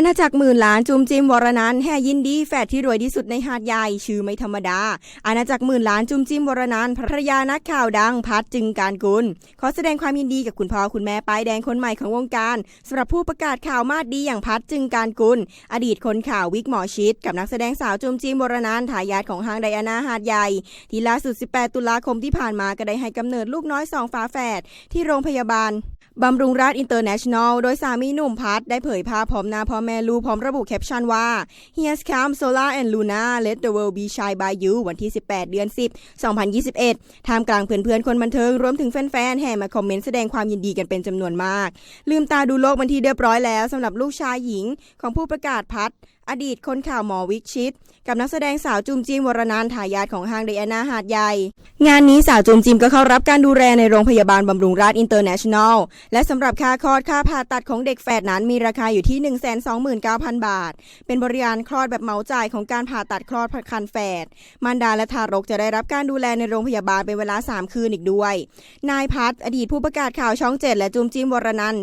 อาณาจักรหมื่นล้านจุมจิมวรนันแห่ยินดีแฝดที่รวยที่สุดในหาดใหญ่ชื่อไม่ธรรมดา อาณาจักรหมื่นล้านจุมจิมวรนันภรรยานักข่าวดังพัดจึงการกุล ขอแสดงความยินดีกับคุณพ่อคุณแม่ป้ายแดงคนใหม่ของวงการสำหรับผู้ประกาศข่าวมาดดีอย่างพัดจึงการกุล อดีตคนข่าววิกหมอชิด กับนักแสดงสาวจุมจิมวรนันทายาทของห้างไดอานาหาดใหญ่ที่ล่าสุด 18 ตุลาคมที่ผ่านมาก็ได้ให้กำเนิดลูกน้อยสองฝาแฝดที่โรงพยาบาล บำรุงราษอินเตอร์เนชั่นแนล โดยสามีหนุ่มพัดได้เผยภาพพร้อมหน้าพ่อแม่ลูกพร้อมระบุแคปชั่นว่า Here's come Solar and Luna Let the world be shy by you วันที่ 18 เดือน 10 2021 ท่ามกลางเพื่อนๆ คนบันเทิง รวมถึงแฟนๆ แห่มาคอมเมนต์แสดงความยินดีกันเป็นจำนวนมาก ลืมตาดูโลกบันที่เรียบร้อยแล้วสำหรับลูกชายหญิงของผู้ประกาศพัด อดีตคนข่าวหมอวิกชิต กับนักแสดงสาวจุมจิมวรนันทายาทของห้างไดอานาหาดใหญ่ งานนี้สาวจุมจิมก็เข้ารับการดูแลในโรงพยาบาลบำรุงราษอินเตอร์เนชั่นแนล และสำหรับค่าคลอดค่าผ่าตัดของเด็กแฝดนั้นมีราคาอยู่ที่ 129,000 บาท เป็นบริการคลอดแบบเหมาจ่ายของการผ่าตัดคลอดคันแฝดมารดาและทารกจะได้รับการดูแลในโรงพยาบาลเป็นเวลา 3 คืนอีกด้วย นายพัฒน์อดีตผู้ประกาศข่าวช่องเจ็ดและจุมจิมวรนัน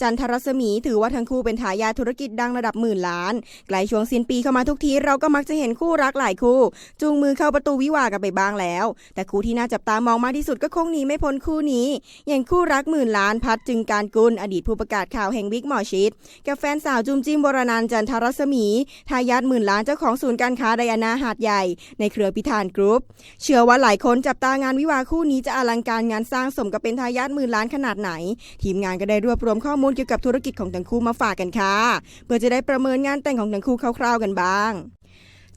จันทรศมีถือว่าทั้งคู่เป็นทายาทธุรกิจดังระดับหมื่นล้านใกลช่วงสิ้นปีเข้ามาทุกทีเราก็มักจะเห็นคู่รักหลายคู่ จูงมือเข้าประตูวิวากันไปบ้างแล้ว แต่คู่ที่น่าจับตามองมากที่สุดก็คงหนีไม่พ้นคู่นี้ อย่างคู่รักหมื่นล้านพัดจึงการกุลอดีตผู้ประกาศข่าวแห่งวิกหมอชิดกับแฟนสาวจุมจิมวรนันจันทรศมีทายาทหมื่นล้านเจ้าของศูนย์การค้าไดอานาหาดใหญ่ ในเครือพิธานกรุ๊ปเชื่อว่าหลายคนจับตางานวิวาคู่นี้จะอลังการงานสร้างสมกับเป็นทายาทหมื่นล้านขนาดไหน ทีมงานก็ได้รวบรวมข้อมูลเกี่ยวกับธุรกิจของทั้งคู่มาฝากกันค่ะเพื่อจะได้ประเมินงานแต่งของทั้งคู่คร่าวๆกันบ้าง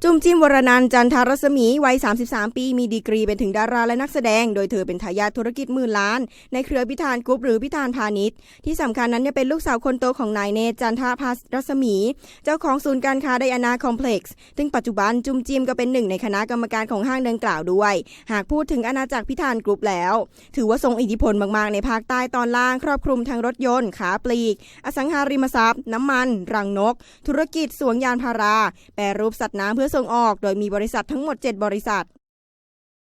จุมจิมวรนันจันทารศมีวัย 33 ปี มีดีกรีเป็นถึงดาราและนักแสดง โดยเธอเป็นทายาทธุรกิจหมื่นล้าน ในเครือพิธานกรุ๊ปหรือพิธานพาณิชย์ ที่สำคัญนั้นยังเป็นลูกสาวคนโตของนายเนตจันทาภัสรัศมี เจ้าของศูนย์การค้าไดอานาคอมเพล็กซ์ซึ่งปัจจุบันจุมจิมก็เป็นหนึ่งในคณะกรรมการของห้างดังกล่าวด้วย หากพูดถึงอาณาจักรพิธานกรุ๊ปแล้ว ถือว่าทรงอิทธิพลมากๆในภาคใต้ตอนล่างครอบคลุมทั้งรถยนต์ขาปลีก อสังหาริมทรัพย์ น้ำมัน รังนก ธุรกิจสวนยานพารา แปรรูปสัตว์น้ำเพื่อส่งออก โดยมีบริษัททั้งหมด 7 บริษัท